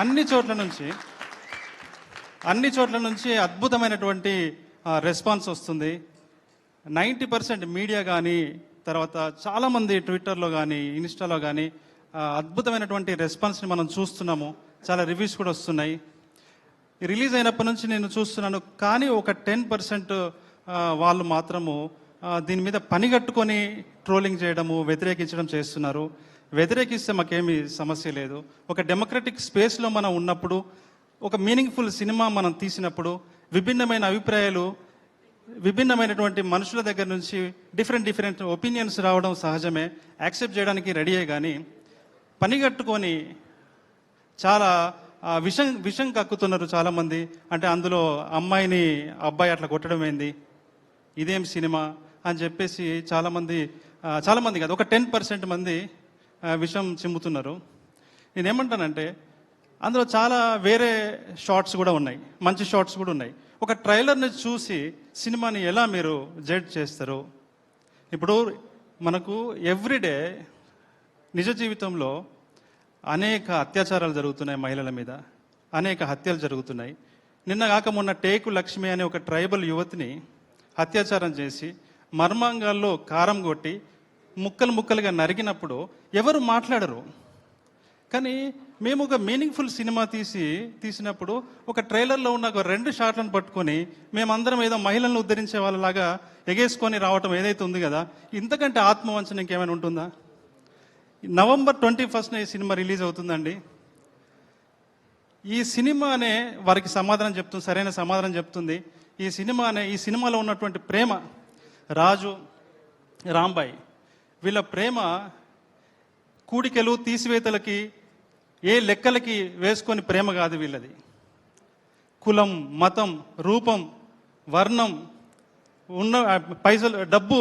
అన్ని చోట్ల నుంచి అన్ని చోట్ల నుంచి అద్భుతమైనటువంటి రెస్పాన్స్ వస్తుంది. నైంటీ పర్సెంట్ మీడియా కానీ తర్వాత చాలామంది ట్విట్టర్లో కానీ ఇన్స్టాలో కానీ అద్భుతమైనటువంటి రెస్పాన్స్ని మనం చూస్తున్నాము. చాలా రివ్యూస్ కూడా వస్తున్నాయి. రిలీజ్ అయినప్పటి నుంచి నేను చూస్తున్నాను కానీ ఒక టెన్ పర్సెంట్ వాళ్ళు మాత్రము దీని మీద పని కట్టుకొని ట్రోలింగ్ చేయడము వ్యతిరేకించడం చేస్తున్నారు. వ్యతిరేకిస్తే మాకేమీ సమస్య లేదు. ఒక డెమోక్రటిక్ స్పేస్లో మనం ఉన్నప్పుడు ఒక మీనింగ్ఫుల్ సినిమా మనం తీసినప్పుడు విభిన్నమైన అభిప్రాయాలు విభిన్నమైనటువంటి మనుషుల దగ్గర నుంచి డిఫరెంట్ డిఫరెంట్ ఒపీనియన్స్ రావడం సహజమే. యాక్సెప్ట్ చేయడానికి రెడీయే కానీ పని కట్టుకొని చాలా విషం విషం కక్కుతున్నారు చాలామంది. అంటే అందులో అమ్మాయిని అబ్బాయి అట్లా కొట్టడం ఏంది? ఇదేం సినిమా? అని చెప్పేసి చాలామంది చాలామంది కాదు ఒక టెన్ పర్సెంట్ మంది విషం చిమ్ముతున్నారు. నేనేమంటానంటే అందులో చాలా వేరే షార్ట్స్ కూడా ఉన్నాయి. మంచి షార్ట్స్ కూడా ఉన్నాయి. ఒక ట్రైలర్ని చూసి సినిమాని ఎలా మీరు జడ్జ్ చేస్తారు ఇప్పుడు మనకు ఎవ్రీడే నిజ జీవితంలో అనేక అత్యాచారాలు జరుగుతున్నాయి మహిళల మీద. అనేక హత్యలు జరుగుతున్నాయి. నిన్న కాక మొన్న టేకు లక్ష్మి అనే ఒక ట్రైబల్ యువతిని అత్యాచారం చేసి మర్మాంగాల్లో కారం కొట్టి ముక్కలు ముక్కలుగా నరికినప్పుడు ఎవరు మాట్లాడరు. కానీ మేము ఒక మీనింగ్ఫుల్ సినిమా తీసి తీసినప్పుడు ఒక ట్రైలర్లో ఉన్న ఒక రెండు షాట్లను పట్టుకొని మేమందరం ఏదో మహిళలను ఉద్ధరించే వాళ్ళలాగా ఎగేసుకొని రావటం ఏదైతే ఉంది కదా ఇంతకంటే ఆత్మవంచన ఇంకేమైనా ఉంటుందా? నవంబర్ ట్వంటీ ఫస్ట్న ఈ సినిమా రిలీజ్ అవుతుందండి. ఈ సినిమానే వారికి సమాధానం చెప్తుంది సరైన సమాధానం చెప్తుంది. ఈ సినిమానే ఈ సినిమాలో ఉన్నటువంటి ప్రేమ రాజు రాంబాయి వీళ్ళ ప్రేమ కూడికలు తీసివేతలకి ఏ లెక్కలకి వేసుకొని ప్రేమ కాదు వీళ్ళది. కులం మతం రూపం వర్ణం ఉన్న పైసలు డబ్బు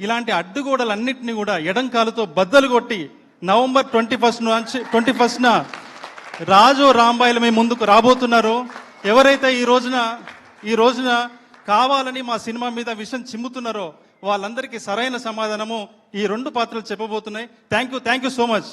ఇలాంటి అడ్డుగోడలన్నింటినీ కూడా ఎడంకాలతో బద్దలు కొట్టి నవంబర్ ట్వంటీ ఫస్ట్ నుంచి ట్వంటీ ఫస్ట్న రాజు రాంబాయిలు మీ ముందుకు రాబోతున్నారో ఎవరైతే ఈ రోజున ఈ రోజున కావాలని మా సినిమా మీద విషయం చిమ్ముతున్నారో వాళ్ళందరికీ సరైన సమాధానము ఈ రెండు పాత్రలు చెప్పబోతున్నాయి. Thank you thank you so much